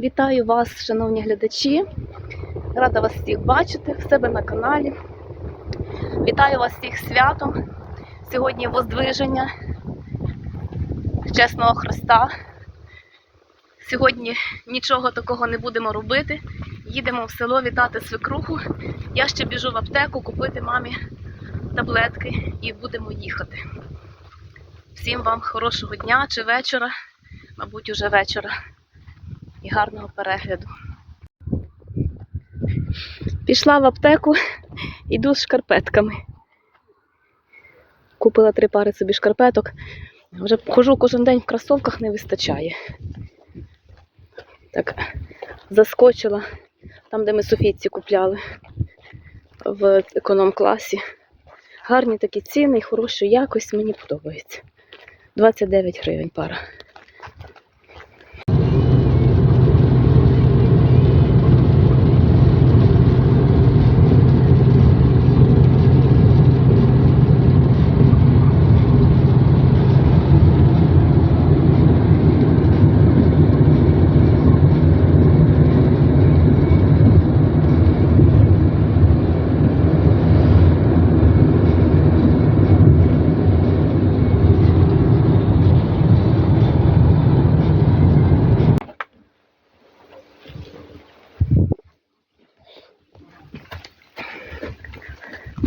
Вітаю вас, шановні глядачі. Рада вас всіх бачити в себе на каналі. Вітаю вас всіх святом. Сьогодні воздвиження чесного Христа. Сьогодні нічого такого не будемо робити. Їдемо в село вітати свекруху. Я ще біжу в аптеку купити мамі таблетки і будемо їхати. Всім вам хорошого дня чи вечора, мабуть, уже вечора і гарного перегляду. Пішла в аптеку, іду з шкарпетками. Купила три пари собі шкарпеток. Вже хожу кожен день в кросовках, не вистачає. Так, заскочила там, де ми Софійці купляли в економ-класі. Гарні такі ціни і хорошої якості, мені подобається. 29 гривень пара.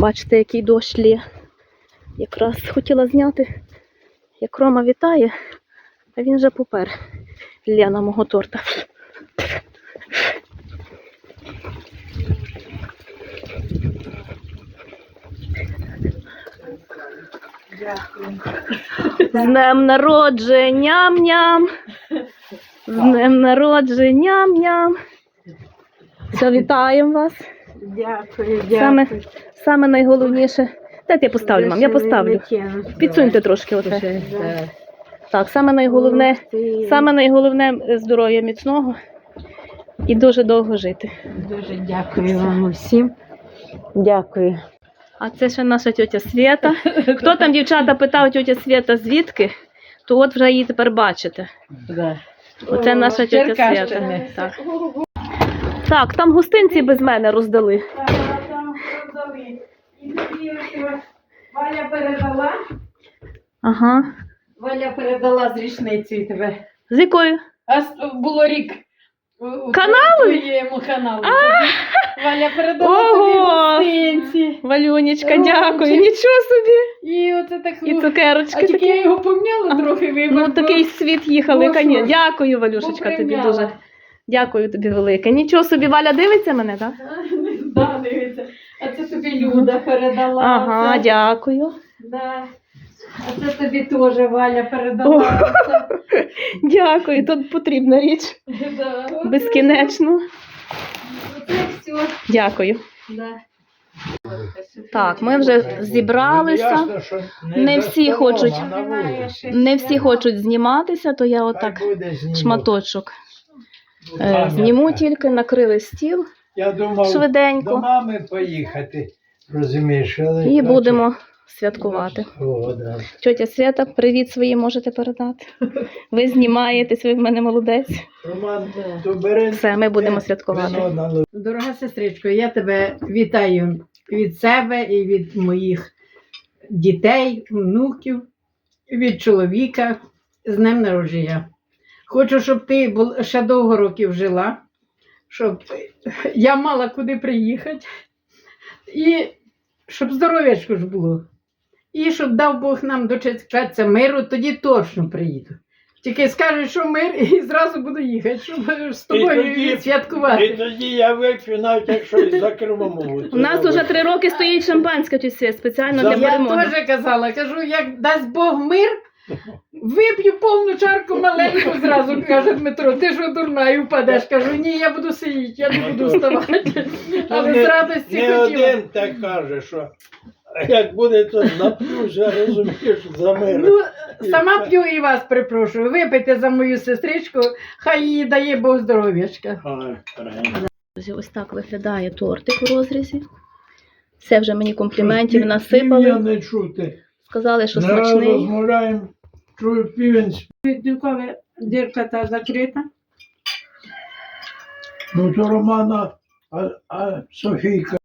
Бачите, який дощ лє. Якраз хотіла зняти, як Рома вітає, а він вже попер лє на мого торта. З днем народження ням. З днем народження ням. Все, вітаємо вас. Дякую, дякую. Саме, саме найголовніше. Дайте я поставлю, мам, я поставлю. Підсуньте трошки оце. Так, саме найголовне, саме найголовне е, здоров'я міцного і дуже довго жити. Дуже дякую вам усім. Дякую. А це ще наша тьотя Свята. Хто там, дівчата, питав тьотя Свята звідки, то от вже її тепер бачите. Оце наша тьотя Свята. Так. Так, там гостинці без мене роздали. Валя передала. Ага. Валя передала з річницею тебе. З якою? А було рік. Каналу? Твоєму каналу. Валя передала Ого! тобі гостинці. Валюнечка, дякую. Нічого собі. І оце так. І цукерочки а тільки я його помняла трохи вибрав. Ну, такий світ їхали, Дякую, Валюшечка, тобі дуже. Дякую тобі велике. Нічого собі, Валя дивиться мене, так? Да, дивіться. А це тобі Люда передала. Ага, Це- дякую. Да. А це тобі теж Валя передала. Дякую, тут потрібна річ. Да. Безкінечно. Оце все. Дякую. Да. Так, ми вже зібралися. Не всі хочуть. Не всі хочуть зніматися, то я отак шматочок зніму тільки, накрили стіл Я думав до мами поїхати, розумієш, але і будемо святкувати. О, да. Тьотя Свята, привіт свої можете передати. Ви знімаєтесь, ви в мене молодець. Роман, то бери Все, ми будемо святкувати. Дорога сестричко, я тебе вітаю від себе і від моїх дітей, внуків, від чоловіка з днем народження. Хочу, щоб ти бул- ще довго років жила, щоб я мала куди приїхати, і щоб здоров'ячко ж було. І щоб дав Бог нам дочекатися миру, тоді точно приїду. Тільки скажеш, що мир, і зразу буду їхати, щоб з тобою І тоді- святкувати. І тоді я вип'ю, навіть якщо і за кермом. У нас уже три роки стоїть шампанське Свят, спеціально За- для Я перемоги. теж казала, кажу, як дасть Бог мир, вип'ю повну чарку маленьку зразу, каже Дмитро, ти ж дурна і впадеш. Кажу, ні, я буду сидіти, я не буду вставати. Але не, з радості не хотіла. один так каже, що як буде, то нап'юся, розумієш, за мир. Ну, сама п'ю і вас припрошую. Випийте за мою сестричку, хай їй дає Бог здоров'ячка. Ой, правильно. Друзі, Ось так виглядає тортик у розрізі. Все вже мені компліментів насипали. не чути. Сказали, що Не раз смачний. розмовляємо, чую півень Дірка та закрита. Ну то Романа, а, а Софійка.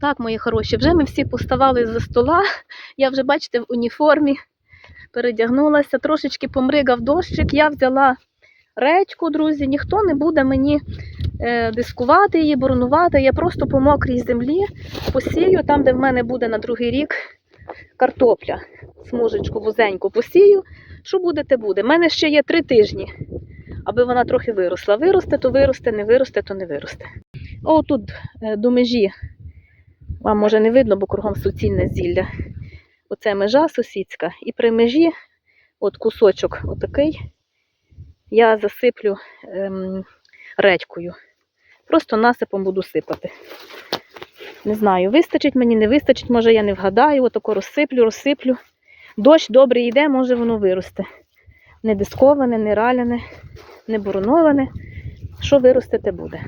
Так, мої хороші, вже ми всі поставали за стола. Я вже, бачите, в уніформі передягнулася, трошечки помригав дощик. Я взяла редьку, друзі. Ніхто не буде мені е, дискувати її, боронувати. Я просто по мокрій землі посію, там, де в мене буде на другий рік картопля. Смужечку вузеньку посію. Що буде, те буде. У мене ще є три тижні, аби вона трохи виросла. Виросте, то виросте, не виросте, то не виросте. О, тут е, до межі вам може не видно, бо кругом суцільне зілля. Оце межа сусідська. І при межі, от кусочок отакий, я засиплю ем, редькою. Просто насипом буду сипати. Не знаю, вистачить мені, не вистачить, може я не вгадаю, отако розсиплю, розсиплю. Дощ добре йде, може воно виросте. Не дисковане, не раляне, не буруноване. Що виросте, те буде.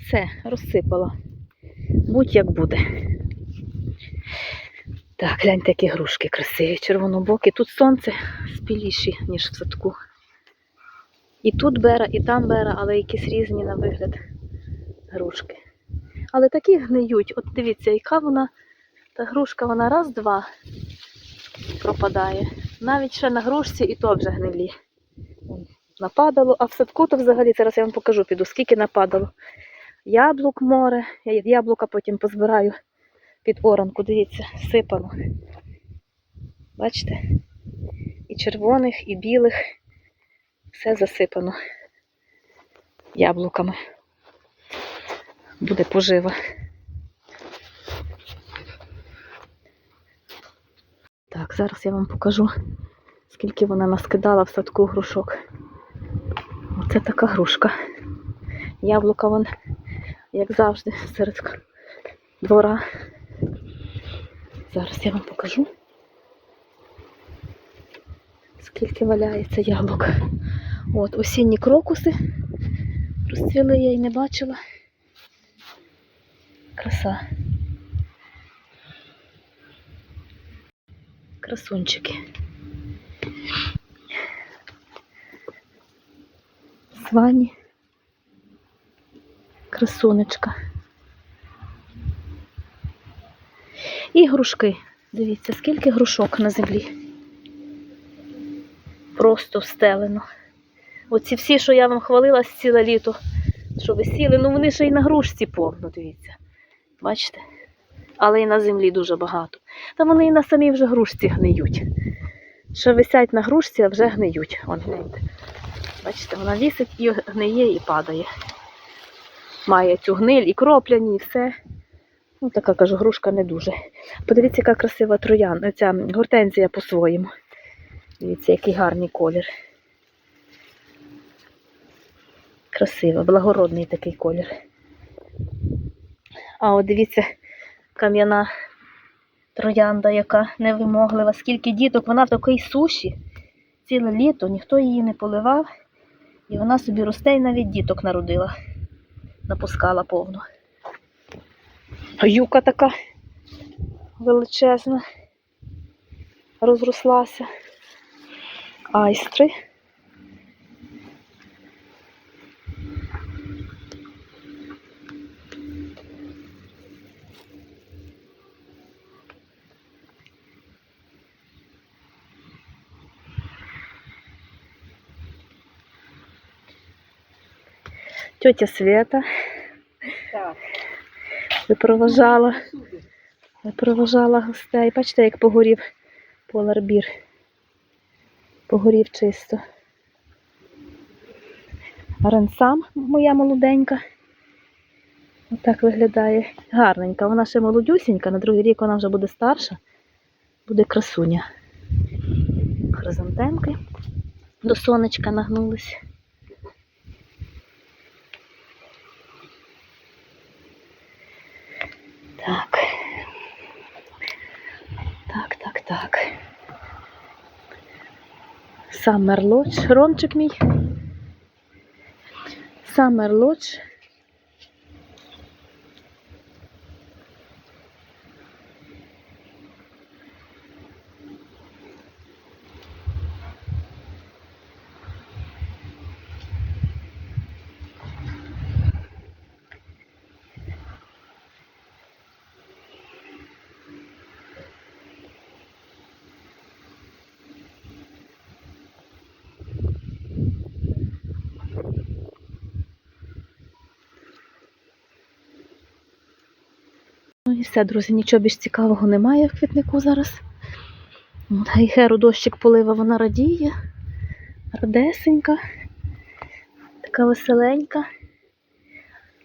Все, розсипала будь як буде. Так, гляньте, які грушки красиві, червонобокі. Тут сонце спіліші, ніж в садку. І тут бера, і там бера, але якісь різні на вигляд грушки. Але такі гниють. От дивіться, яка вона, та грушка, вона раз-два пропадає. Навіть ще на грушці і то вже гнилі. Нападало, а в садку то взагалі, зараз я вам покажу, піду, скільки нападало яблук море. Я яблука потім позбираю під оранку. Дивіться, сипано. Бачите? І червоних, і білих. Все засипано яблуками. Буде пожива. Так, зараз я вам покажу, скільки вона наскидала в садку грушок. Оце така грушка. Яблука вон як завжди, серед двора. Зараз я вам покажу, скільки валяється яблук. От осінні крокуси розцвіли, я й не бачила. Краса. Красунчики. Свані. Красунечка. І грушки. Дивіться, скільки грушок на землі. Просто встелено. Оці всі, що я вам хвалила ціле літо, що висіли, ну вони ще й на грушці повно, дивіться. Бачите? Але і на землі дуже багато. Та вони і на самій вже грушці гниють. Що висять на грушці, а вже гниють. Вон, гляньте. Бачите, вона вісить і гниє, і падає має цю гниль і кропляні, і все. Ну, така кажу, грушка не дуже. Подивіться, яка красива троян, ця гортензія по-своєму. Дивіться, який гарний колір. Красиво, благородний такий колір. А от дивіться, кам'яна троянда, яка невимоглива. Скільки діток, вона в такій суші ціле літо, ніхто її не поливав. І вона собі росте і навіть діток народила напускала повну. Юка така величезна, розрослася. Айстри. Тетя Света Так. випроважала, випроважала гостей. Бачите, як погорів поларбір. Погорів чисто. Ренсам, моя молоденька. Отак виглядає. Гарненька. Вона ще молодюсінька, на другий рік вона вже буде старша, буде красуня. Хризантемки до сонечка нагнулись. Так. Так, так, так. Summer Lodge. Ромчик мій. Summer Lodge. І все, друзі, нічого більш цікавого немає в квітнику зараз. От, Гейхеру дощик полива, вона радіє. Радесенька. Така веселенька.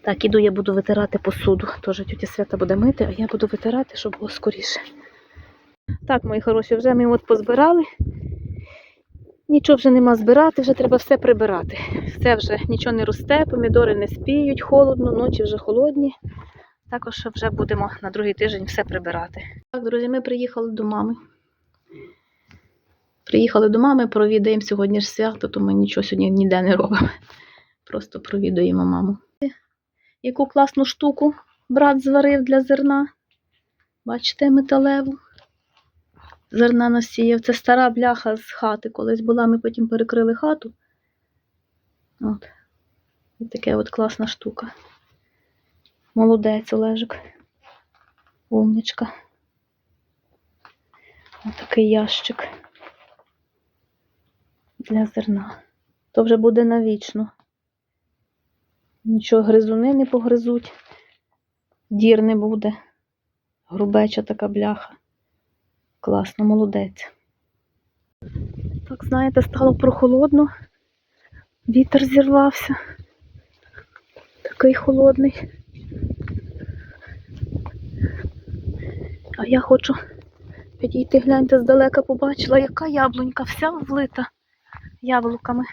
Так, іду, я буду витирати посуду. Теж тетя Свята буде мити, а я буду витирати, щоб було скоріше. Так, мої хороші, вже ми от позбирали. Нічого вже нема збирати, вже треба все прибирати. Все вже нічого не росте, помідори не спіють, холодно, ночі вже холодні. Також вже будемо на другий тиждень все прибирати. Так, друзі, ми приїхали до мами. Приїхали до мами, провідаємо сьогодні ж свято, то ми нічого сьогодні ніде не робимо. Просто провідуємо маму. Яку класну штуку брат зварив для зерна. Бачите, металеву. Зерна насіяв. Це стара бляха з хати. Колись була, ми потім перекрили хату. От. І така от класна штука. Молодець Олежик. Умничка. Ось такий ящик для зерна. То вже буде навічно. Нічого гризуни не погризуть, дір не буде. Грубеча така бляха. Класно, молодець. Так, знаєте, стало прохолодно. Вітер зірвався. Такий холодний. А я хочу підійти, гляньте, здалека побачила, яка яблунька, вся влита яблуками.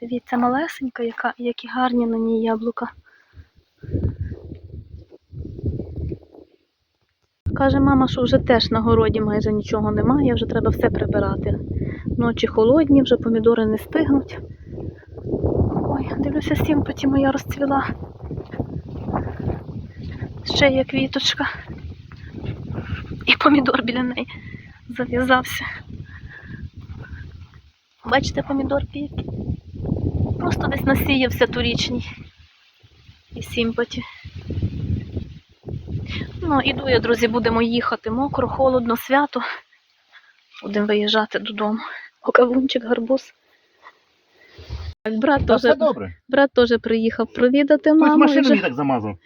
Дивіться, малесенька, яка, які гарні на ній яблука. Каже мама, що вже теж на городі майже нічого немає, вже треба все прибирати. Ночі холодні, вже помідори не стигнуть. Ой, дивлюся, сімпаті моя розцвіла. Ще є квіточка. І помідор біля неї зав'язався. Бачите, помідор який? Просто десь насіявся торічній. І сімпаті. Ну, іду я, друзі, будемо їхати мокро, холодно, свято. Будемо виїжджати додому. Окавунчик, гарбуз. Так, брат теж, добре. брат теж приїхав провідати маму. і машину Вже, мені так замазав.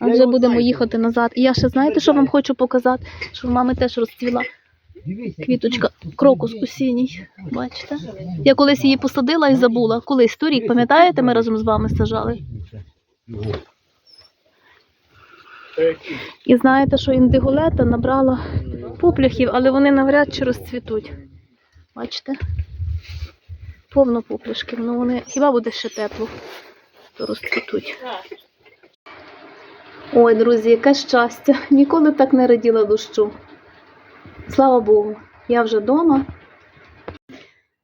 А вже будемо їхати назад. І я ще знаєте, що вам хочу показати? Що в мами теж розцвіла квіточка крокус осінній. Бачите? Я колись її посадила і забула. Колись торік, пам'ятаєте, ми разом з вами сажали. І знаєте, що індиголета набрала пупляхів, але вони навряд чи розцвітуть. Бачите? Повно пупляшків. Ну вони хіба буде ще тепло, то розцвітуть. Ой, друзі, яке щастя! Ніколи так не раділа дощу. Слава Богу, я вже вдома.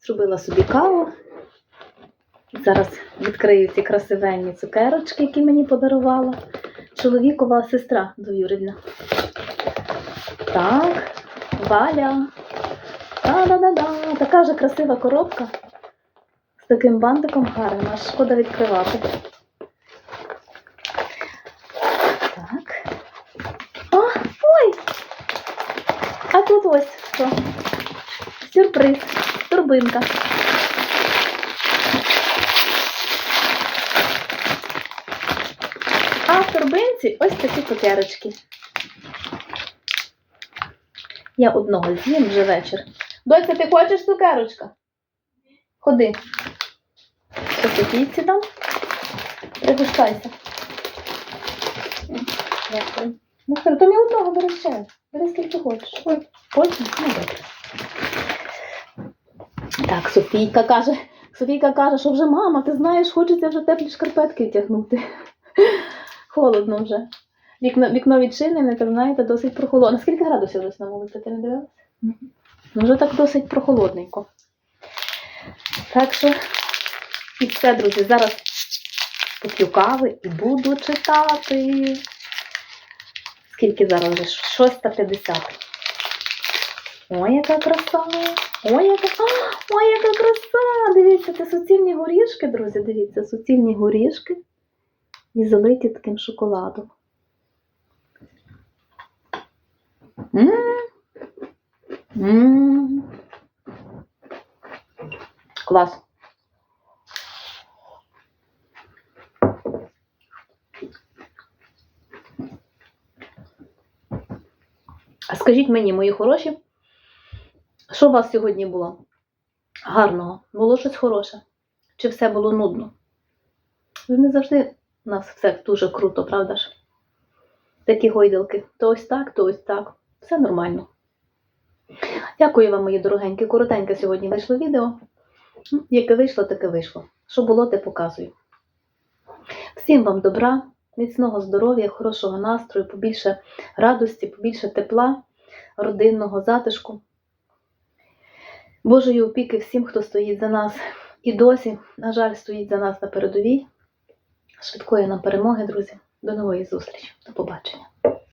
Зробила собі каву. Зараз відкрию ці красивенні цукерочки, які мені подарувала чоловікова сестра двоюрідна. Так, Валя. Та-да-да-да. Така вже красива коробка. З таким бантиком гарним, аж шкода відкривати. Так. О, ой! А тут ось що. Сюрприз. Турбинка. А в торбинці ось такі цукерочки. Я одного з'їм вже вечір. Доця, ти хочеш цукерочка? Ходи. Що Софійці дам? Ну, то не одного бери ще. Бери скільки хочеш. Ой, потім? Ну, добре. Так, Софійка каже, Софійка каже, що вже мама, ти знаєш, хочеться вже теплі шкарпетки втягнути. Холодно вже. Вікно, вікно відчинене, так знаєте, досить прохолодно. Скільки градусів десь на вулиці, ти не дивилась? Ну, вже так досить прохолодненько. Так що, і все, друзі, зараз поп'ю кави і буду читати. Скільки зараз вже? 6.50. Ой, яка краса! Ой, яка, ой, яка краса! Дивіться, це суцільні горішки, друзі, дивіться, суцільні горішки і залиті таким шоколадом. М. М. Клас. Скажіть мені, мої хороші, що у вас сьогодні було? Гарного? Було щось хороше? Чи все було нудно? Ви не завжди у нас все дуже круто, правда ж? Такі гойдалки. То ось так, то ось так. Все нормально. Дякую вам, мої дорогенькі. Коротеньке сьогодні вийшло відео. Ну, Яке вийшло, таке вийшло. Що було, те показую. Всім вам добра, міцного здоров'я, хорошого настрою, побільше радості, побільше тепла, родинного затишку. Божої опіки всім, хто стоїть за нас і досі, на жаль, стоїть за нас на передовій. Швидкої нам перемоги, друзі. До нової зустрічі. До побачення.